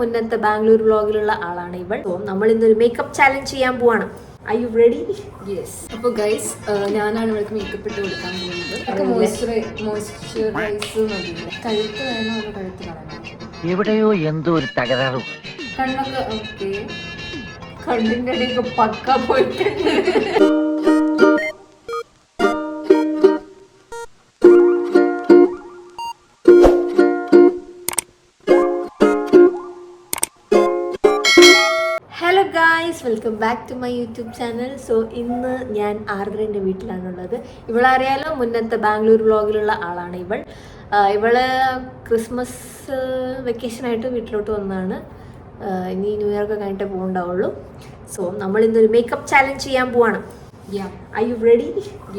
മുന്നത്തെ ബാംഗ്ലൂർ വ്ളോഗിലുള്ള ആളാണ് ഇവൾ. So, നമ്മൾ ഇന്നൊരു മേക്കപ്പ് ചാലഞ്ച് ചെയ്യാൻ പോവാണ്. ഐ യു റെഡി യെസ് അപ്പോൾ ഗൈസ് ഞാനാണ് ഇവൾക്ക് മേക്കപ്പ് ഇട്ട് കൊടുക്കാൻ പോകുന്നത്. മോയ്സ്ചറൈസ് കഴുത്ത് വേണോ അതോ കഴുത്ത് കളയണം എവിടെയോ എന്തോ ഒരു തകരാറ് കണ്ണൊക്കെ ഓക്കെ കണ്ണിന്റെ അടിയൊക്കെ പക്ക പോയിട്ടുണ്ട്. Welcome back to my YouTube channel so ഇന്ന് ഞാൻ ആർദ്രന്റെ വീട്ടിലാണുള്ളത്. ഇവളറിയാലോ മുന്നത്തെ ബാംഗ്ലൂർ വ്ളോഗിലുള്ള ആളാണ് ഇവൾ. ഇവൾ ക്രിസ്മസ് വെക്കേഷനായിട്ട് വീട്ടിലോട്ട് വന്നതാണ് ഇനി ന്യൂ ഇയർ ഒക്കെ കഴിഞ്ഞിട്ട് പോകണ്ടാവുള്ളൂ സോ നമ്മൾ ഇന്നൊരു മേക്കപ്പ് ചാലഞ്ച് ചെയ്യാൻ പോവാണ്. ഐ യു റെഡി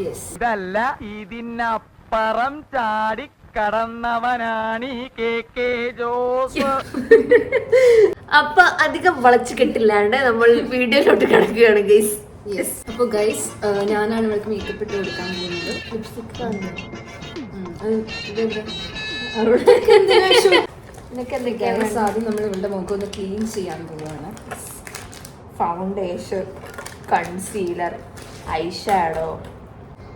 യെസ് ഇതല്ല ഇതിനപ്പുറം ചാടി കടന്നവനാണ് കെ കെ ജോസ്. അപ്പൊ അധികം വളച്ചു കെട്ടില്ലാണ്ട് നമ്മൾ വീഡിയോയിലോട്ട് കിടക്കുകയാണ് ഗൈസ് യെസ് അപ്പോൾ ഗൈസ് ഞാനാണ് ഇവർക്ക് മേക്കപ്പ് ഇട്ട് കൊടുക്കാൻ പോകുന്നത്. ലിപ്സ്റ്റിക് എന്തൊക്കെയാണ് ആദ്യം നമ്മൾ ഇവളുടെ മുഖം ഒന്ന് ക്ലീൻ ചെയ്യാൻ പോവുകയാണ് ഫൗണ്ടേഷൻ കൺസീലർ ഐഷാഡോ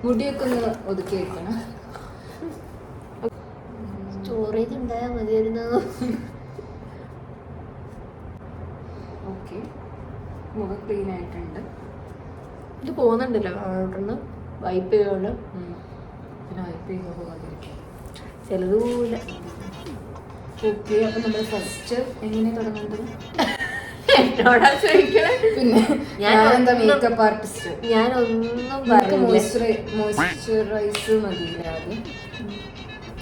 മുടിയൊക്കെ ഒന്ന് ഒതുക്കി വെക്കണം. മതിയായിരുന്നു ഓക്കെ. മുഖം ക്ലീൻ ആയിട്ടുണ്ട്. ഇത് പോകുന്നുണ്ടല്ലോ അവിടുന്ന്? വൈപ്പ് ചെയ്യുകൊണ്ട് ഉം. പിന്നെ വൈപ്പ് ചെയ്ത് പോകാതിരിക്കും ചിലത് പോവില്ല. ഓക്കെ അപ്പം നമ്മൾ ഫസ്റ്റ് എങ്ങനെ തുടങ്ങുന്നത് എന്നോടാ ചോദിക്കണേ? പിന്നെ ഞാൻ ഞാൻ എന്താ ഒന്നും- മേക്കപ്പ് ആർട്ടിസ്റ്റ് ഞാനൊന്നും പറഞ്ഞില്ല മോയ്സ്ചറൈസ് മതിയില്ല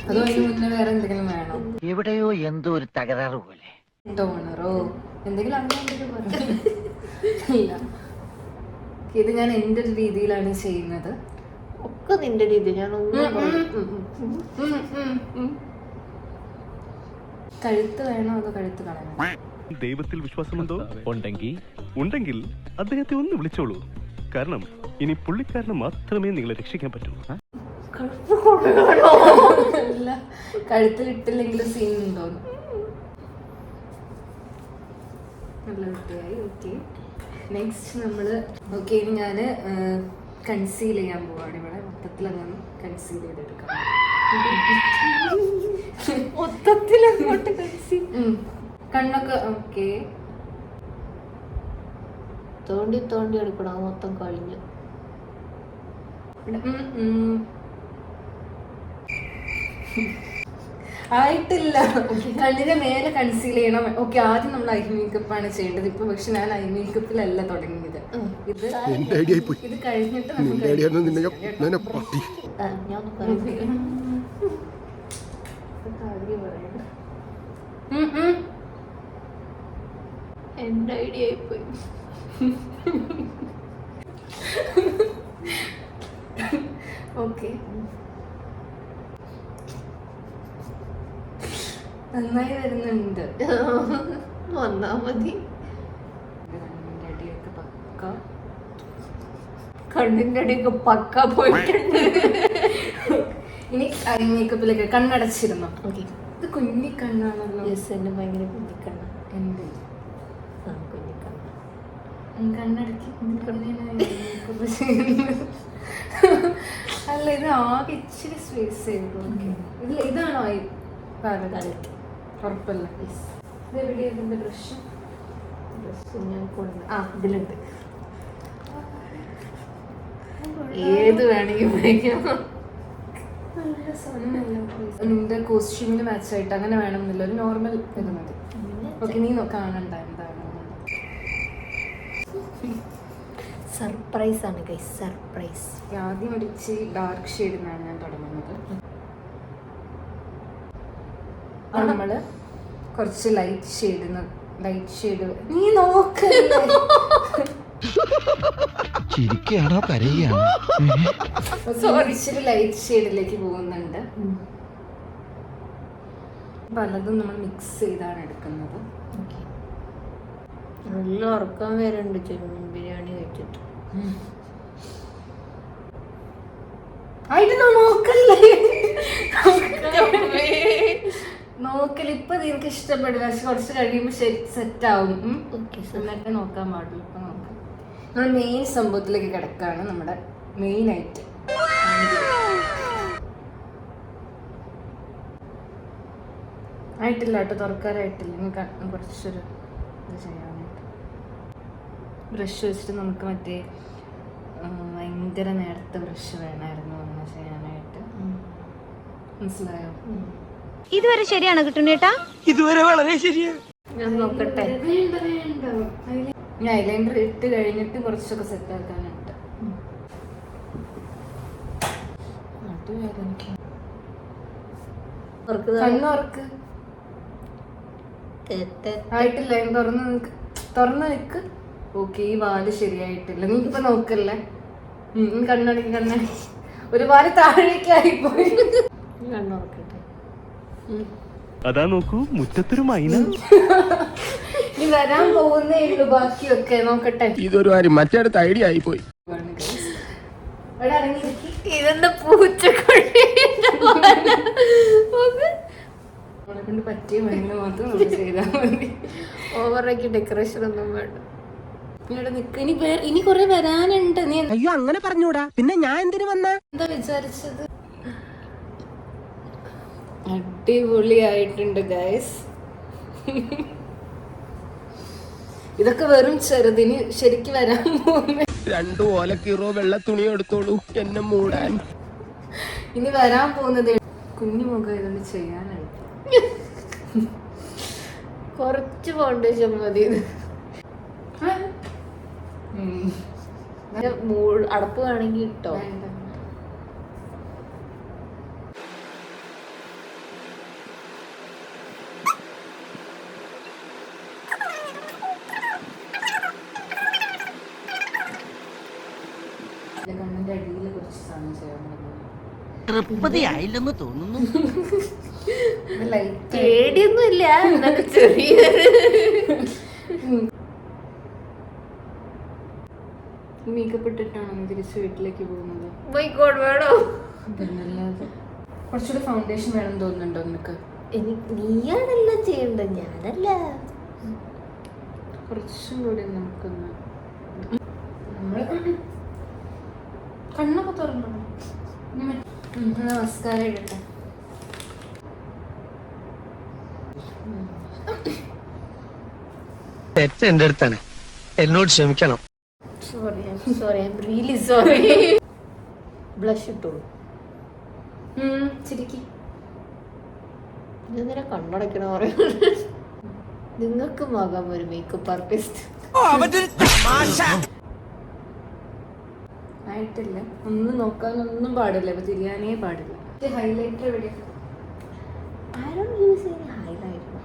അതോ അതിന് മുന്നേ വേറെ എന്തെങ്കിലും വേണോ? എവിടെയോ എന്തോ ഒരു തകരാറ് പോലെ. ടോണറോ എന്തെങ്കിലും അങ്ങനെ എന്തെങ്കിലും പറ ഇല്ല. ഇത് ഞാൻ എന്റെ ഒരു രീതിയിലാണ് ചെയ്യുന്നത്. ഒക്കെ നിന്റെ രീതി ഞാൻ പറഞ്ഞു. കഴുത്ത് വേണോ അതോ കഴുത്ത് കളയണോ? ദൈവത്തിൽ വിശ്വാസമുണ്ടോ? ഉണ്ടെങ്കിൽ. ഉണ്ടെങ്കിൽ അദ്ദേഹത്തെ ഒന്ന് വിളിച്ചോളൂ. കാരണം ഇനി പുള്ളിക്കാരന് മാത്രമേ നിങ്ങളെ രക്ഷിക്കാൻ പറ്റൂ. കഴുത്തിൽ ഇട്ടില്ലെങ്കിൽ സീൻ ഉണ്ടോ നല്ല വൃത്തിയായി ഓക്കെ നെക്സ്റ്റ് നമ്മൾ ഓക്കെ ഇനി ഞാൻ കൺസീൽ ചെയ്യാൻ പോവാണ് ഇവിടെ. മൊത്തത്തിൽ അങ്ങനെ കൺസീൽ ചെയ്തെടുക്കാം. മൊത്തത്തിൽ അങ്ങോട്ട് കൺസീൽ കണ്ണൊക്കെ ഓക്കെ തോണ്ടി തോണ്ടി എടുക്കണം മൊത്തം കഴിഞ്ഞു. ആയിട്ടില്ല. കണ്ണിന്റെ മേലെ കൺസീൽ ചെയ്യണം. ഓക്കെ ആദ്യം നമ്മൾ ഐ മേക്കപ്പ് ആണ് ചെയ്യേണ്ടത്. ഇപ്പൊ പക്ഷെ ഞാൻ ഐ മേക്കപ്പിലല്ല തുടങ്ങിയത്. ഇത് കഴിഞ്ഞിട്ട് നമുക്ക്. എന്റെ ഐഡിയ ആയിപ്പോയി ഓക്കെ. നന്നായി വരുന്നുണ്ട്. വന്നാ മതി. കണ്ണിന്റെ അടിയൊക്കെ പക്ക. അടിയൊക്കെ പക്ക പോയിട്ടുണ്ട്. ഇനി ഐ മേക്കപ്പിലൊക്കെ കണ്ണടച്ചിരുന്നു. ഓക്കെ. ഇത് കുഞ്ഞി കണ്ണാണല്ലോ. യെസ് എന്നെ ഭയങ്കര കുഞ്ഞിക്കണ്ണ എന്റെ ആ കുഞ്ഞിക്കണ്ണ കണ്ണടക്കി ചെയ്യുന്നത്? അല്ല ഇത് ആകെ ഇച്ചിരി സ്പേസ് ചെയ്തു ഓക്കെ. ഇതാണോ ഈ പാലറ്റ് ഉറപ്പല്ല ഡ്രസ്സ് ഞാൻ കൊണ്ട് ആ ഇതിലുണ്ട്. ഏത് വേണമെങ്കിൽ ഉപയോഗിക്കാം. നിന്റെ കോസ്റ്റ്യൂമിന് മാച്ച് ആയിട്ട് അങ്ങനെ വേണമെന്നില്ല ഒരു നോർമൽ ഇത് മതി. ഓക്കെ നീ നോക്കാണണ്ട കാണണ്ട എന്താണ് സർപ്രൈസ് ആണ് ഗൈസ് സർപ്രൈസ് ആദ്യം അടിച്ച് ഡാർക്ക് ഷെയ്ഡിൽ നിന്നാണ് ഞാൻ തുടങ്ങുന്നത്. നമ്മൾ കുറച്ച് ലൈറ്റ് ഷെയ്ഡ് ലൈറ്റ് ഷെയ്ഡ് നീ നോക്ക്. ചിരിക്കുകയാണോ കരയുകയാണോ ഇച്ചിരി ലൈറ്റ് ഷെയ്ഡിലേക്ക് പോകുന്നുണ്ട്. പലതും നമ്മൾ മിക്സ് ചെയ്താണ് എടുക്കുന്നത്. നല്ല ഉറക്കം വരുന്നുണ്ട് ചെമ്മീൻ ബിരിയാണി കഴിച്ചിട്ട്. അതിന് നോക്കല്ലേ നോക്കൽ ഇപ്പൊ നിനക്ക് ഇഷ്ടപ്പെടും. പക്ഷെ കുറച്ച് കഴിയുമ്പോ ശരി സെറ്റ് ആവും എന്നൊക്കെ എന്നിട്ട് നോക്കാൻ പാടില്ല ഇപ്പൊ നോക്കാം. നമ്മൾ മെയിൻ സംഭവത്തിലേക്ക് കിടക്കാണ് നമ്മുടെ മെയിൻ ആയിട്ട് ആയിട്ടില്ല കേട്ടോ തുറക്കാറായിട്ടില്ല. ഇനി ക- കുറച്ചൊരു ഇത് ചെയ്യാനായിട്ട്. ബ്രഷ് വെച്ചിട്ട് നമുക്ക് മറ്റേ ഭയങ്കര നേരത്തെ ബ്രഷ് വേണമായിരുന്നു അങ്ങനെ ചെയ്യാനായിട്ട്. മനസ്സിലായോ? ഇതുവരെ ശരിയാണോ കിട്ടുന്നേട്ടാ ഞാൻ നോക്കട്ടെ വേണ്ട വേണ്ട ഞാൻ ഐലൈനർ ഇട്ട് കഴിഞ്ഞിട്ട് കുറച്ചൊക്കെ സെറ്റ് ആക്കാനുണ്ട് ആയിട്ടില്ല ഞാൻ തുറന്ന് നിക്ക്. തുറന്ന് നിൽക്ക് ഓക്കെ ഈ വാൽ ശരിയായിട്ടില്ല. നീ ഇപ്പൊ നോക്കല്ലേ കണ്ണടക്കി കണ്ണടക്കി. ഒരു വാൽ താഴേക്കായി പോയി കണ്ണുറക്കട്ടെ അതാ നോക്കൂ മുറ്റത്തൊരു മൈന. ഇനി വരാൻ പോകുന്നേ ഉള്ളൂ ബാക്കിയൊക്കെ നോക്കട്ടെ. ഇതൊരു കാര്യം മറ്റേടത്ത് ഐഡിയ ആയി പോയി ഇതെന്താ കൊണ്ട് പറ്റിയ മരുന്ന് മാത്രം നമ്മൾ ചെയ്താൽ മതി. ഓവറാക്കി ഡെക്കറേഷൻ ഒന്നും വേണ്ട. ഇനി കുറെ വരാനുണ്ട്. നീ അയ്യോ അങ്ങനെ പറഞ്ഞൂടാ. പിന്നെ ഞാൻ എന്തിനു വന്ന? എന്താ വിചാരിച്ചത്? അടിപൊളിയായിട്ടുണ്ട് ഗൈസ് ഇതൊക്കെ വെറും ചെറുതിന് ശരിക്ക് വരാൻ പോകുന്ന. രണ്ടു കീറോ വെള്ള തുണി എടുത്തോളൂ എന്നെ മൂടാൻ. ഇനി വരാൻ പോകുന്നത് കുഞ്ഞു മുഖം ഇതൊന്ന് ചെയ്യാനായിട്ട് കുറച്ച് ഫൗണ്ടേഷൻ മതി അടപ്പ് വേണമെങ്കിൽ ഇട്ടോ വേണ്ട. എന്റെ കണ്ണിന്റെ അടിയിൽ കുറച്ച് സാധനം ചെയ്യാൻ തൃപ്തിയായില്ലെന്ന് തോന്നുന്നു. ലൈറ്റ്. പേടിയൊന്നും ഇല്ല എന്നാലും ചെറിയൊരു മേക്കപ്പ് ഇട്ടിട്ടാണോ തിരിച്ച് വീട്ടിലേക്ക് പോകുന്നത്? പോയിക്കോട് വേണോ? കുറച്ചുകൂടി ഫൗണ്ടേഷൻ വേണം തോന്നുന്നുണ്ടോ നിനക്ക്? എനിക്ക് നീയാണെല്ലാം ചെയ്യണ്ടത്. ഞാനല്ല. കുറച്ചും കൂടി നമുക്കൊന്ന് നമ്മൾ കണ്ണൊക്കെ തുറന്നു? നമസ്കാരം ഇടട്ടെ. തെറ്റ് എന്റെ അടുത്താണ്. എന്നോട് ക്ഷമിക്കണം. Sorry sorry really sorry blush ഇട്ടോളൂ. ചിരിക്കി. ഞാൻ നേരെ പറയുന്നത്? നിങ്ങൾക്ക് മകം ഒരു മേക്കപ്പ് ആർട്ടിസ്റ്റ് ആയിട്ടില്ല. ഒന്നും നോക്കാനൊന്നും പാടില്ല. അപ്പൊ തിരിയാനേ പാടില്ല. ഹൈലൈറ്റർ എവിടെയാണ് I don't use any highlighter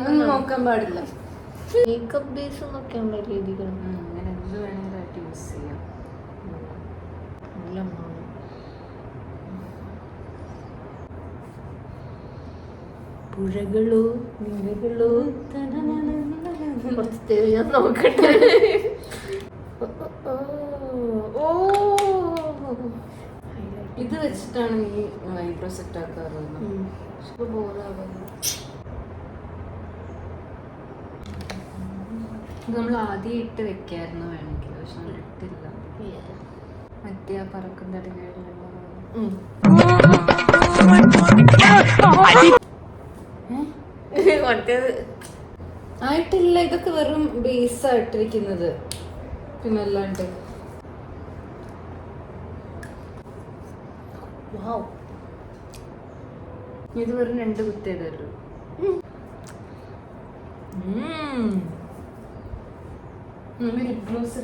ഒന്നും നോക്കാൻ പാടില്ല. മേക്കപ്പ് ബേസ് നോക്കാൻ രീതികൾ. ഉം, അങ്ങനെ എന്ത് വേണമെങ്കിലും യൂസ് ചെയ്യാം. നല്ല മണം പുഴകളോ നിരകളോ കുറച്ച് ഞാൻ നോക്കട്ടെ ഇത് വെച്ചിട്ടാണ് നീ ഐബ്രോ സെറ്റ് ആക്കാറുള്ളത്. ബോറാവുന്നു നമ്മൾ ആദ്യം ഇട്ട് വെക്കായിരുന്നു വേണമെങ്കിൽ പക്ഷെ നമ്മൾ ഇട്ടില്ല. മറ്റേ ആ പറക്കും തടികളിലുള്ള ആയിട്ടില്ല ഇതൊക്കെ വെറും ബേസ് ആയിട്ട് വെക്കുന്നത്. പിന്നെ അല്ലാണ്ട്. ഇത് വെറും രണ്ട് കുത്തിയതല്ലോ ലിപ് ഗ്ലോസ്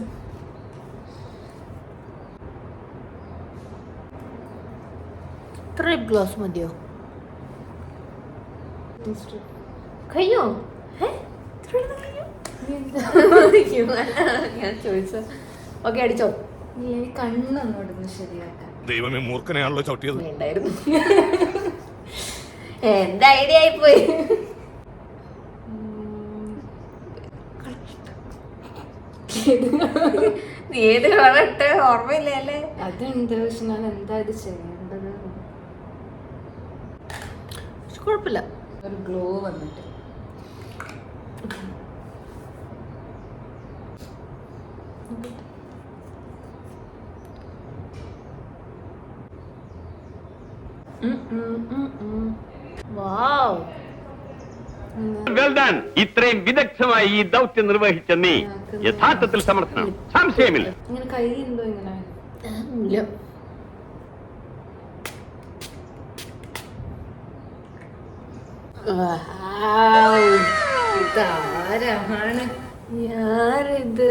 ഇത്ര ഗ്ലാസ് മതിയോ? കയ്യോ? ഞാൻ ചോദിച്ച ഓക്കെ അടിച്ചോ. നീ കണ്ണൊന്നും ശരിയാക്കാൻ. ദൈവമേ മൂർഖനെയാണല്ലോ ചവിട്ടിയത്. ഐഡിയ ആയിപ്പോയി നീ ഏത് കളർ ഇട്ട്? ഓർമ്മയില്ല അതുണ്ട് പക്ഷെ ഞാൻ എന്താ ഇത് ചെയ്യേണ്ടത്? കുഴപ്പമില്ല. ഒരു ഗ്ലോ വന്നിട്ട്. ഇത്രയും വിദഗ്ധമായി ഈ ദൗത്യം നിർവഹിച്ച നീ യഥാർത്ഥത്തിൽ സമർത്ഥനം സംശയമില്ല. ഇതാരാണ്? ഞാനിത്.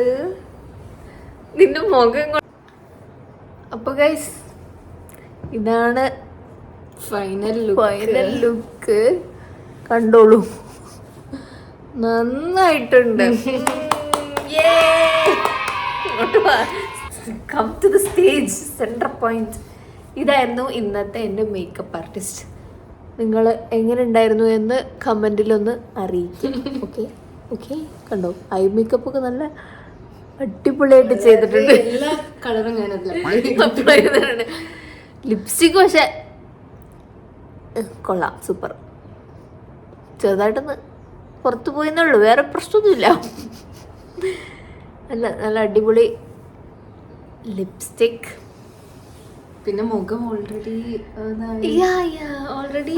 നിന്റെ മുഖം അപ്പൊ ഗൈസ് ഇതാണ് ഫൈനൽ ഫൈനൽ ലുക്ക് കണ്ടോളൂ. നന്നായിട്ടുണ്ട്. Come to the stage center point ഇതായിരുന്നു ഇന്നത്തെ എന്റെ മേക്കപ്പ് ആർട്ടിസ്റ്റ് നിങ്ങൾ എങ്ങനെ ഉണ്ടായിരുന്നു എന്ന് കമന്റിലൊന്ന് അറിയിക്കും. ഓക്കെ ഓക്കെ കണ്ടോ? ഐ മേക്കപ്പ് ഒക്കെ നല്ല അടിപൊളിയായിട്ട് ചെയ്തിട്ടുണ്ട്. എല്ലാ കളറും ഞാൻ അപ്ലൈ ചെയ്തിട്ടുണ്ട്. ലിപ്സ്റ്റിക് പക്ഷെ കൊള്ളാം സൂപ്പർ ചെറുതായിട്ടൊന്ന് പുറത്തു പോയെന്നുള്ളൂ വേറെ പ്രശ്നമൊന്നുമില്ല. നല്ല നല്ല അടിപൊളി ലിപ്സ്റ്റിക് പിന്നെ മുഖം ഓൾറെഡി ഓൾറെഡി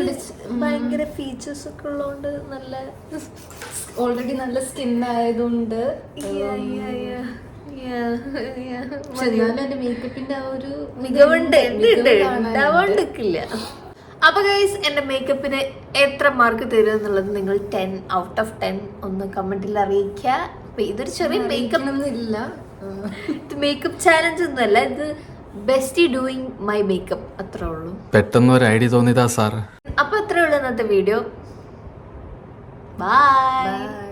ഭയങ്കര ഫീച്ചേഴ്സ് ഒക്കെ ഉള്ളതുകൊണ്ട് നല്ല ഓൾറെഡി നല്ല സ്കിൻ ആയതുകൊണ്ട്. എന്നാലും എന്റെ മേക്കപ്പിന്റെ ആ ഒരു മികവുണ്ട് ഉണ്ട് ഉണ്ട് മികവ് അപ്പൊ ഗൈസ് എന്റെ മേക്കപ്പിന് എത്ര മാർക്ക് തരും എന്നുള്ളത് നിങ്ങൾ ടെൻ ഔട്ട് ഓഫ് ടെൻ ഒന്ന് കമന്റിൽ അറിയിക്കുക. അപ്പൊ ഇതൊരു ചെറിയ മേക്കപ്പ് ഒന്നുമില്ല ഇത് മേക്കപ്പ് ചാലഞ്ച് ഒന്നുമല്ല ഇത് ബെസ്റ്റ് ഡൂയിങ് മൈ മേക്കപ്പ് അത്രേ ഉള്ളൂ. പെട്ടെന്ന് ഒരു ഐഡിയ തോന്നിയതാ സാർ അപ്പൊ അത്രേ ഉള്ളൂ ഇന്നത്തെ വീഡിയോ ബൈ